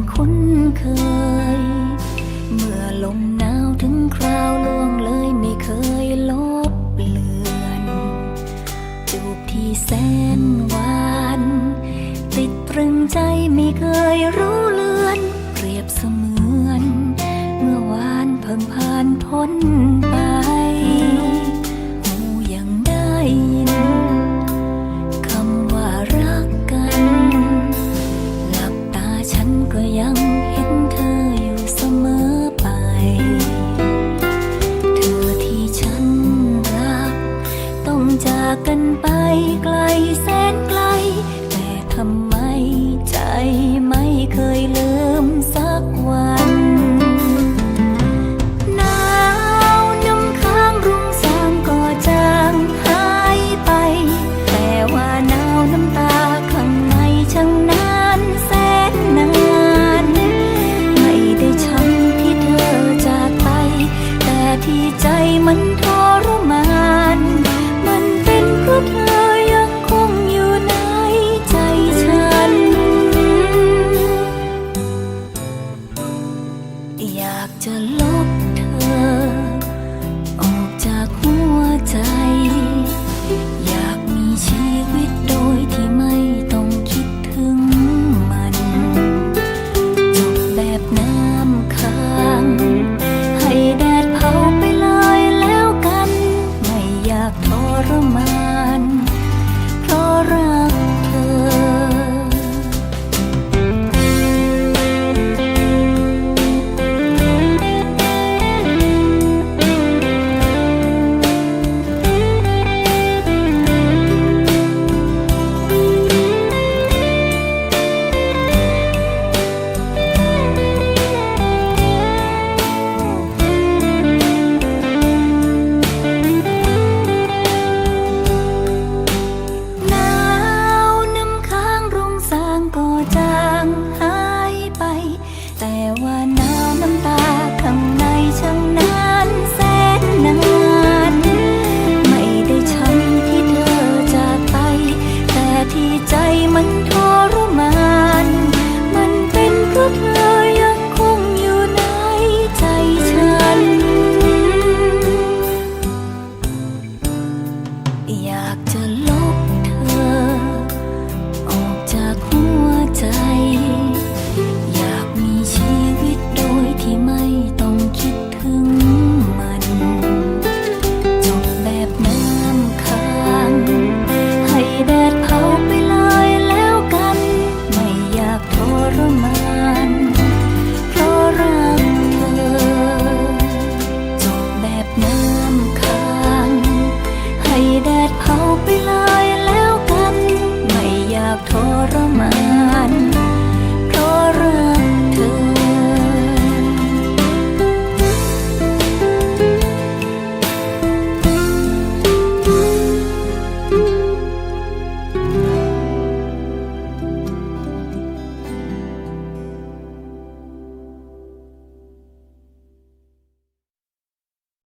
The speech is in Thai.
คนคุ้นเคย เมื่อลมหนาวถึงคราวล่วงเลยไม่เคยลบเลือนจูบที่แสนหวาน ติดตรึงใจไม่เคยรู้เลือน เปรียบเสมือน เมื่อวานเพิ่งผ่านพ้นากกันไปไกลแสนไกล แต่ทำไมใจไม่เคยลืม อยากจะลบเธอ ใจมันทรมาน มันเป็นเพราะเธอ มัน